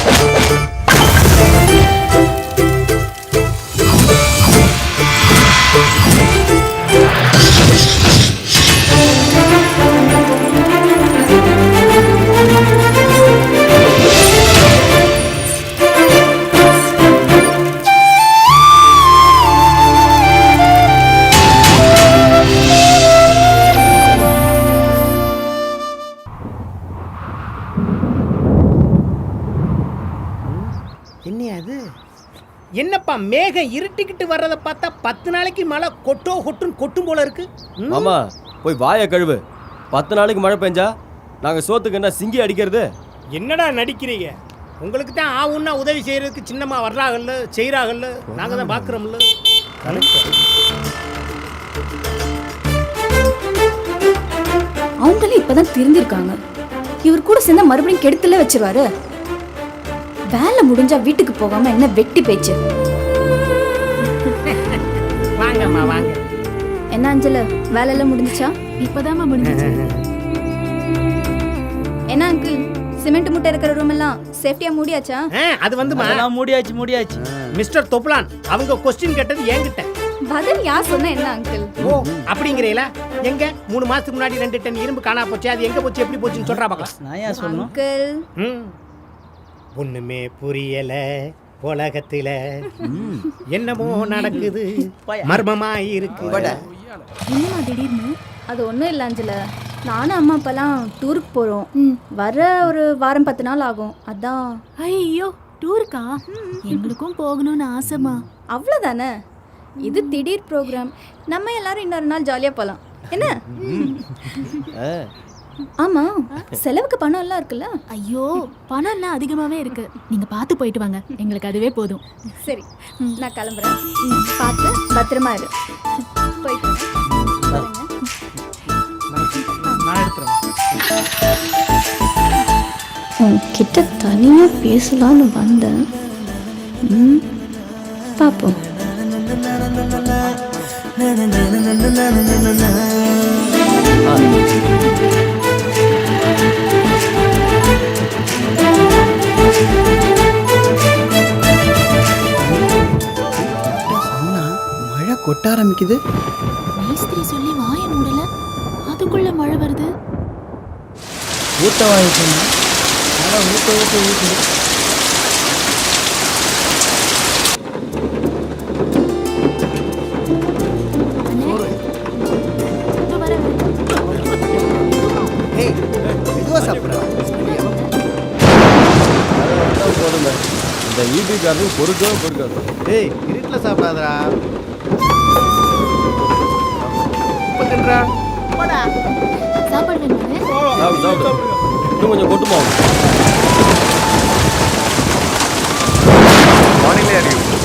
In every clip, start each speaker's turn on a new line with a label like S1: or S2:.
S1: என்ன என்னப்பா மேகம் இருட்டிக்கிட்டு வர்றத பார்த்தா பத்து நாளைக்கு மழை கொட்டோ கொட்டுன்னு கொட்டும் போல இருக்கு?
S2: மாமா போய் வாயை கழுவு. பத்து நாளைக்கு மழை பெஞ்சா நாங்கள் சோத்துக்கு என்ன சிங்கி அடிக்கிறது?
S1: என்னடா நடிக்கிறீங்க? உங்களுக்கு தான் ஆவுன்னா உதவி செய்யறதுக்கு சின்னம்மா வர்றாங்கல்ல செய்கிறாங்கல்ல நாங்க தான் பார்க்குறோம்ல
S3: அவங்களே இப்பதான் திருந்திருக்காங்க இவர் கூட சேர்ந்தா மறுபடியும் கெடுத்துல வச்சிருவாரு. வேலை முடிஞ்சா வீட்டுக்கு போகாம என்ன வெட்டி பேச்சு?
S1: வாங்கம்மா வாங்க.
S3: என்ன அஞ்சல? வேலை எல்லாம் முடிஞ்சுச்சா?
S4: இப்பதாம்மா முடிஞ்சிச்சு.
S3: என்ன அங்கிள் சிமெண்ட் மூட்டை இருக்கிற ரூம் எல்லாம் சேஃப்டியா மூடியாச்சா?
S1: அது வந்துமா
S5: அதெல்லாம் மூடியாச்சு மூடியாச்சு.
S1: மிஸ்டர் தொப்லான் அவங்க கொஸ்டின் கேட்டது என்கிட்ட.
S3: பதில் யார் சொன்னா என்ன அங்கிள்
S1: ஓ அப்படிங்கிறீங்களா? எங்க? மூணு மாசத்துக்கு முன்னாடி ரெண்டு டன் இரும்பு காணா போச்சு அது எங்க போச்சு எப்படி போச்சுன்னு சொல்றா பார்க்கலாம்
S5: நான் ஏன் சொல்லணும்?
S3: அங்கிள்
S1: ம். ஒண்ணுமே புரியல உலகத்துல. என்னமோ நடக்குது. மர்மமா இருக்கு
S4: என்னம்மா திடீர்னு?
S3: அது ஒன்றும் இல்லை அஞ்சல. நானும் அம்மா அப்பெல்லாம் டூருக்கு போகிறோம் வர ஒரு வாரம் பத்து நாள் ஆகும். அதான்.
S4: ஐயோ டூருக்கா எங்களுக்கும் போகணும்னு ஆசைமா
S3: அவ்வளோதானே இது திடீர் ப்ரோக்ராம் நம்ம எல்லாரும் இன்னொரு நாள் ஜாலியாக போகலாம் என்ன?
S2: ஆ,
S3: ஆமாம் செலவுக்கு பணம் எல்லாம் இருக்குல்ல?
S4: ஐயோ பணம் எல்லாம் அதிகமாவே இருக்கு. நீங்க பார்த்து போயிட்டு வாங்க. எங்களுக்கு அதுவே போதும்.
S3: சரி நான் கிளம்புறேன். ம், பார்த்து பத்திரமா இரு. போயிட்டு உன்கிட்ட தனியாக பேசலான்னு வந்தேன். ம், பார்ப்போம்
S6: சொன்னா கொட்ட ஆரம்பிக்குது.
S4: மேஸ்திரி சொல்லி வாய மூடல. அதுக்குள்ள மழை வருது.
S5: ஊத்த வாங்கிட்டு அதான் ஊத்த ஊத்த ஊத்துது
S2: இந்த ஈபி காரனுக்கு பொறுக்கவே பொறுக்காது.
S6: ஏய் இருட்டில் சாப்பிடாதடா.
S4: சாப்பாடு வேணுமா
S2: சாப்பிடு சாப்பிடு. இன்னும் கொஞ்சம் கொட்டுமா?
S7: வானிலை அறிவிப்பு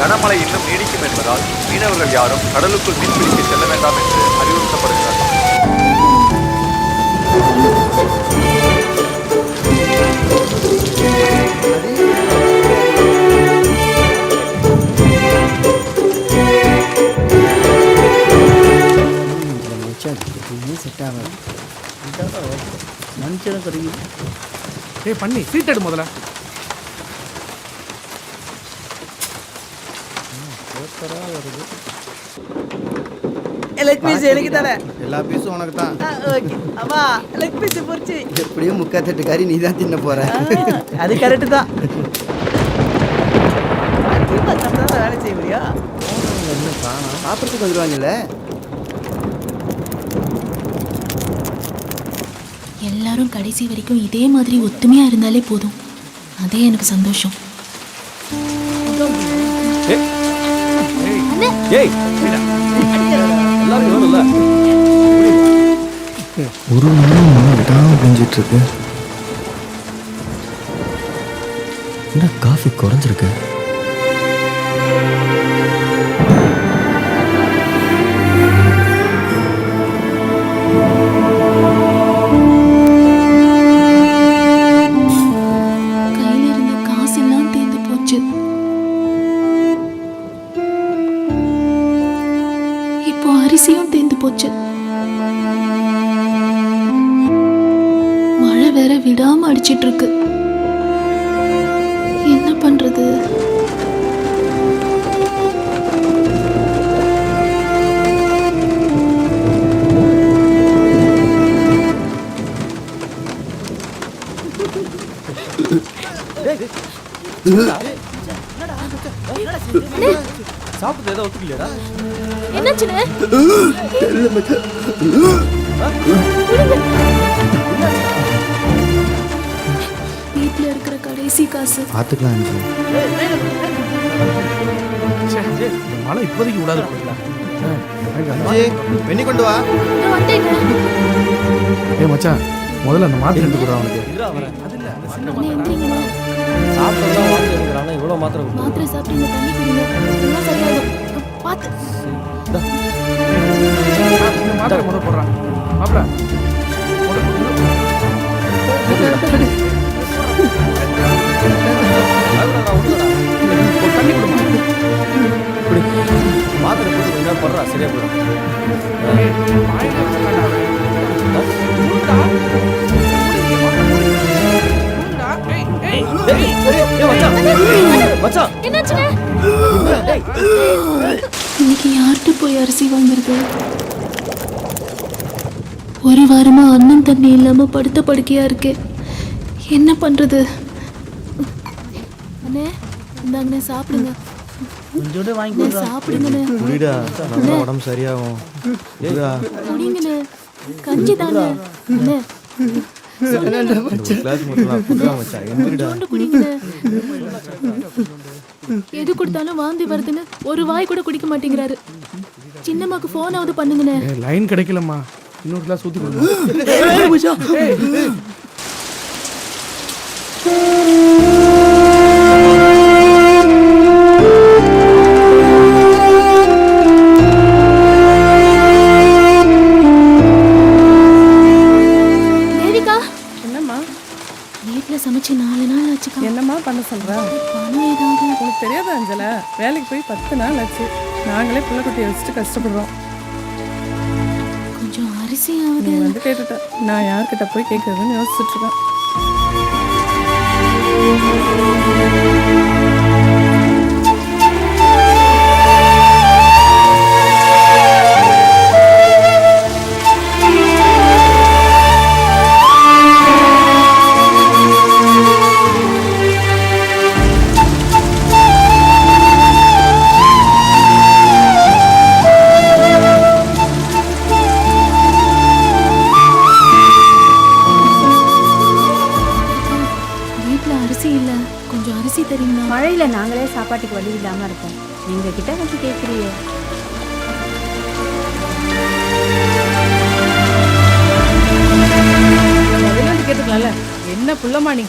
S7: கனமழை இன்னும் நீடிக்கும் என்பதால் மீனவர்கள் யாரும் கடலுக்குள் மீன்பிடிக்க செல்ல வேண்டாம் என்று அறிவுறுத்தப்படுகிறார்கள்.
S5: கிடைக்குது
S8: ஏய் பண்ணி சீட் எடு முதல்ல.
S5: லெக் பீஸ் எனக்கு தானே?
S6: எல்லா பீஸும் உனக்கு தான்.
S5: ஓகே அம்மா லெக் பீஸ் பொரிச்சு
S6: எப்படியும் முக்காத்தட்டு கறி நீ தான் தின்ன போற.
S5: அது கரெக்டு தான். வேலை செய்ய முடியும்.
S6: சாப்பிட்றதுக்கு வந்துருவாங்கல்ல.
S4: எல்லாரும் கடைசி வரைக்கும் இதே மாதிரி ஒத்துமையா இருந்தாலே போதும். அதே எனக்கு சந்தோஷம்.
S6: ஒரு மணி நேரம் விடாம பெஞ்சிட்டு இருக்கு. என்ன காஃபி குறைஞ்சிருக்கு?
S2: சாப்பிட்டு ஏதோ ஒத்துக்கலையாடா
S4: வீட்டில் இருக்கிற கடைசி காசு.
S6: பார்த்துக்கலாம்
S8: மழை இப்போதைக்கு விடாது
S6: வெண்ணி கொண்டு வா.
S8: ஏ மச்சான் முதல்ல அந்த மாத்திரை எடுத்து கொடுறா அவனுக்கு.
S4: எந்திரிங்கண்ணே
S2: சாப்பிட்டா வாங்கி எடுக்கிறான் இவ்வளோ மாத்திரை
S4: மாத்திரை சாப்பிட்டு இந்த தண்ணி குடிங்க. எல்லாம் சரியாயிடும். பார்த்து.
S8: இந்த. மாத்திரை முதல் போடுறான் மாப்பிள
S4: ஒரு வாரமா அண்ணன் தண்ணி இல்லாம படுத்த படுக்கையா இருக்கே. என்ன பண்றது? அண்ணே இந்தாங்கண்ணே சாப்பிடுங்க.
S5: வாங்கி
S4: சாப்பிடுங்கண்ணே.
S6: குடிடா நல்லா உடம்பு சரியாகும்.
S4: கஞ்சி அண்ணே. குடிங்கண்ணே. எது கொடுத்தாலும் வாந்தி வருதுன்னு ஒரு வாய் கூட குடிக்க மாட்டேங்கிறாரு. சின்னம்மாக்கு ஃபோனாவது பண்ணுங்கண்ணே.
S8: லைன் கிடைக்கலம்மா. இன்னொரு கிளாஸ் ஊற்றி கொடுங்க.
S4: சமைச்சு நாலு நாள் ஆச்சுக்கா.
S9: என்னம்மா பண்ண சொல்ற?
S4: பணம் ஏதாவது
S9: தெரியாத அஞ்சல? வேலைக்கு போய் பத்து நாள் ஆச்சு. நாங்களே பிள்ளைக்குட்டியை வச்சுட்டு கஷ்டப்படுறோம்.
S4: ஆகுது
S9: வந்து கேட்டுட்ட நான் யார்கிட்ட போய் கேட்கறதுன்னு யோசிச்சுட்டு
S3: சாப்பாட்டுக்கு வழி இல்லாம இருக்கோம். நீங்க கிட்ட வந்து
S9: வெளியாண்டு கேட்டுக்கலாம்ல? என்ன புள்ளமா நீ?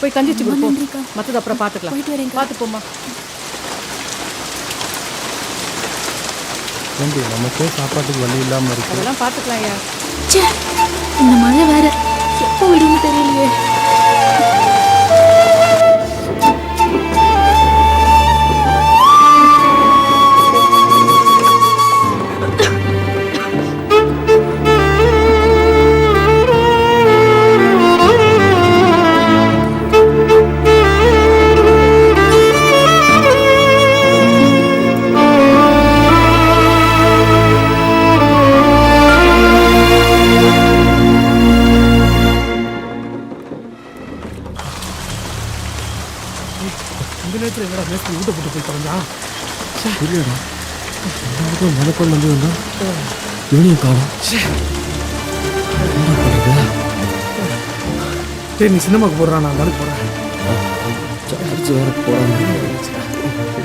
S9: போய் கஞ்சிச்சு
S4: நன்றிக்கா.
S9: மத்தது அப்புறம் பாத்துக்கலாம்.
S4: போயிட்டு
S9: போமா
S8: ஏண்டி நமக்கே சாப்பாட்டுக்கு வழி இல்லாமல் இருக்கு.
S9: அதெல்லாம் ஐயா
S4: ச்சே இந்த மழை வேற. எப்போ விடுன்னு தெரியலையே.
S8: இந்த நேரத்தில் எங்கடா மேஸ்திரி வீட்டை போட்டு போய் தொலைஞ்சா
S6: புரியடா மலைக்கோள் வந்து வந்தா? இவனையும் காணும்.
S8: சரி நீ சினிமாக்கு போடுறான் நான் போகிறேன்
S6: சார்ஜ் வேற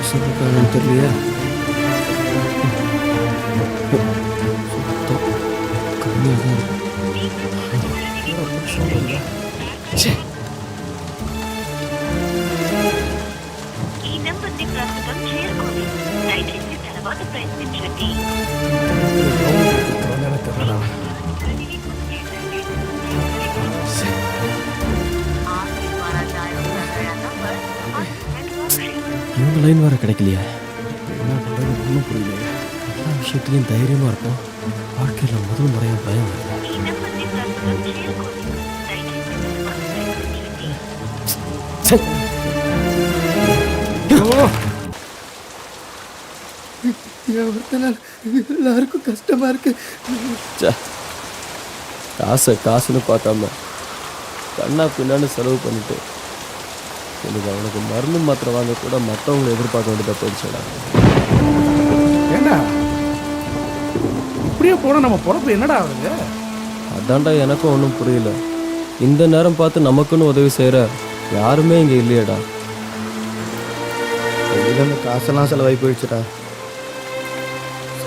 S6: சொல்லிருக்காங்கன்னு தெரியலையா. கம்மியாக தான் இருக்கு. இவங்க லைன் வர கிடைக்கலையா.
S8: என்ன பண்ணுறது ஒன்றும் புரியலையே.
S6: எல்லா விஷயத்துலையும் தைரியமாக இருக்கும் வாழ்க்கையில் முதல் முறையாக பயம் வருது.
S10: ஒருத்தனால்
S6: எல்லாருக்கும் கஷ்டமாக இருக்கு. காசை காசுன்னு பார்க்காம
S2: கண்ணா பின்னான்னு செலவு பண்ணிட்டு எனக்கு அவனுக்கு மருந்து மாத்திரை வாங்க கூட மற்றவங்களை எதிர்பார்க்க வேண்டியதாக போயிடுச்சுடா.
S8: என்ன இப்படியே போனால் நம்ம பிறப்பு என்னடா ஆகுது?
S2: அதான்டா எனக்கும் ஒன்றும் புரியல. இந்த நேரம் பார்த்து நமக்குன்னு உதவி செய்கிற யாருமே இங்கே இல்லையடா.
S6: காசெல்லாம் செலவாகி போயிடுச்சுடா.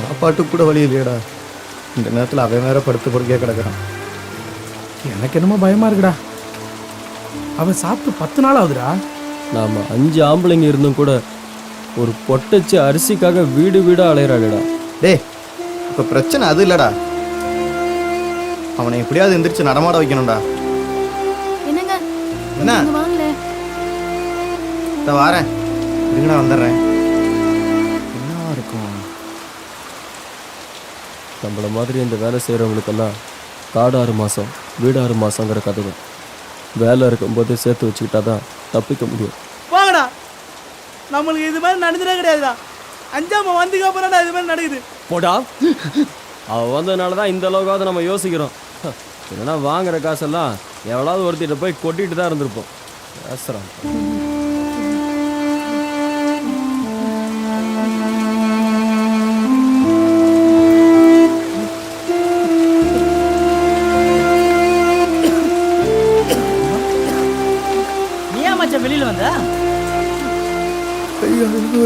S6: சாப்பாட்டுக்கு கூட வழி இல்லையடா. இந்த நேரத்தில் அவன் வேற படுத்து படுக்கையாக கிடக்குறான்.
S8: எனக்கு என்னமோ பயமா இருக்குடா. அவன் சாப்பிட்டு பத்து நாள் ஆகுதுடா.
S2: நாம் அஞ்சு ஆம்பளைங்க இருந்தும் கூட ஒரு பொட்டச்சு அரிசிக்காக வீடு வீடாக அலையிறாடா
S6: டேய் இப்போ பிரச்சனை அது இல்லைடா. அவனை எப்படியாவது எந்திரிச்சு நடமாட வைக்கணும்டா.
S3: என்னங்க?
S6: என்ன? வாரேன். இருங்கடா வந்துடுறேன்.
S2: நம்மள மாதிரி இந்த வேலை செய்கிறவங்களுக்கெல்லாம் காடு ஆறு மாதம் வீடு ஆறு மாதங்கிற கதை தான் வேலை இருக்கும்போது சேர்த்து வச்சுக்கிட்டா தான் தப்பிக்க முடியும்.
S5: போங்கடா. நம்மளுக்கு இது மாதிரி நடந்துடே கிடையாதுடா. அஞ்சாம வந்துக்கு அப்புறம் இது மாதிரி நடக்குது.
S2: போடா. அவ வந்ததுனால தான் இந்த அளவுக்காவது நம்ம யோசிக்கிறோம். இல்லைன்னா வாங்குற காசெல்லாம் எவ்வளவு ஒருத்திட்ட போய் கொட்டிட்டு தான் இருந்திருப்போம். பேசுகிறான்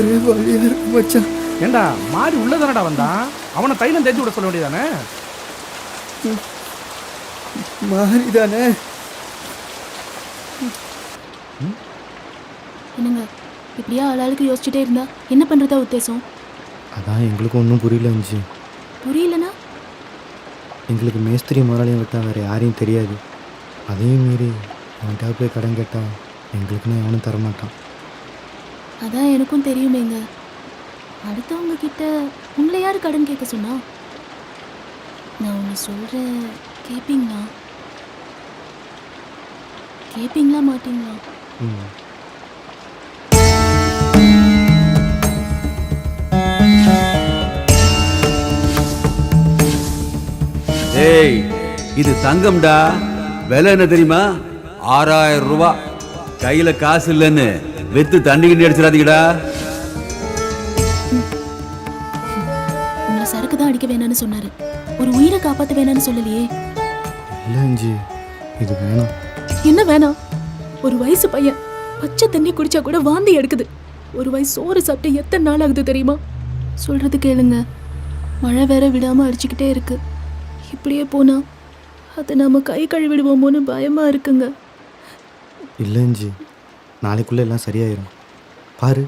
S6: ஒரே வழியாக இருக்கு மச்சான்.
S8: ஏண்டா மாறி உள்ளதானடா வந்தான்? அவனை தைலம் தேய்ச்சி விட சொல்ல வேண்டியதானே?
S6: மாறி தானே
S4: என்னங்க இப்படியா ஆளாளுக்கு யோசிச்சுட்டே இருந்தா என்ன பண்றதா உத்தேசம்?
S6: அதான் எங்களுக்கு ஒன்றும் புரியல இருந்துச்சு
S4: புரியலனா?
S6: எங்களுக்கு மேஸ்திரி முதலாளியும் விட்டா வேறு யாரையும் தெரியாது. அதையும் மீறி அவன்கிட்ட போய் கடன் கேட்டால் எங்களுக்குன்னு அவனும் தரமாட்டான்.
S4: அதான் எனக்கும் தெரியுமேங்க. அடுத்தவங்க கிட்ட உங்களை யார் கடன் கேட்க சொன்னா? நான் ஒன்று சொல்கிறேன் கேட்பீங்களா கேட்பீங்களா மாட்டீங்களா?
S6: ம்.
S11: ஏய் இது தங்கம்டா. விலை என்ன தெரியுமா? ஆறாயிரம் ரூபாய் கையில காசு இல்லைன்னு. வெத்து தண்ணி கிண்டி அடிச்சிடாதீங்கடா.
S4: உங்களை சரக்கு தான் அடிக்க வேணாம்னு சொன்னாரு. ஒரு உயிரை காப்பாற்ற வேணாம்னு சொல்லலையே.
S6: இல்லை அஞ்சு இது வேணாம்.
S4: என்ன வேணாம்? ஒரு வயசு பையன் பச்சை தண்ணி குடிச்சா கூட வாந்தி எடுக்குது. ஒரு வயசு சோறு சாப்பிட்டு எத்தனை நாள் ஆகுது தெரியுமா? சொல்றது கேளுங்க. மழை வேற விடாம அடிச்சுக்கிட்டே இருக்கு. இப்படியே போனா அதை நாம கை கழுவிடுவோமோன்னு பயமா இருக்குங்க.
S6: இல்லை அஞ்சு நாளைக்குள்ளே எல்லாம் சரியாயிரும். பாரு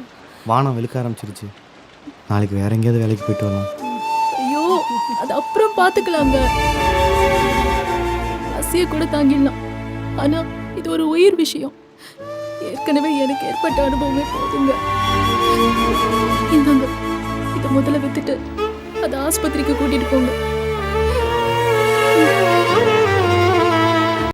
S6: வானம் வெளுக்க ஆரம்பிச்சிருச்சு. நாளைக்கு வேற எங்கேயாவது வேலைக்கு போயிட்டு வரலாம்.
S4: ஐயோ அது அப்புறம் பார்த்துக்கலாங்க பசிய கூட தாங்கிடலாம். ஆனா இது ஒரு உயிர் விஷயம். ஏற்கனவே எனக்கு ஏற்பட்ட அனுபவமே போதுங்க. இந்தாங்க இதை முதல்ல வித்துட்டு அதை ஆஸ்பத்திரிக்கு கூட்டிட்டு போங்க.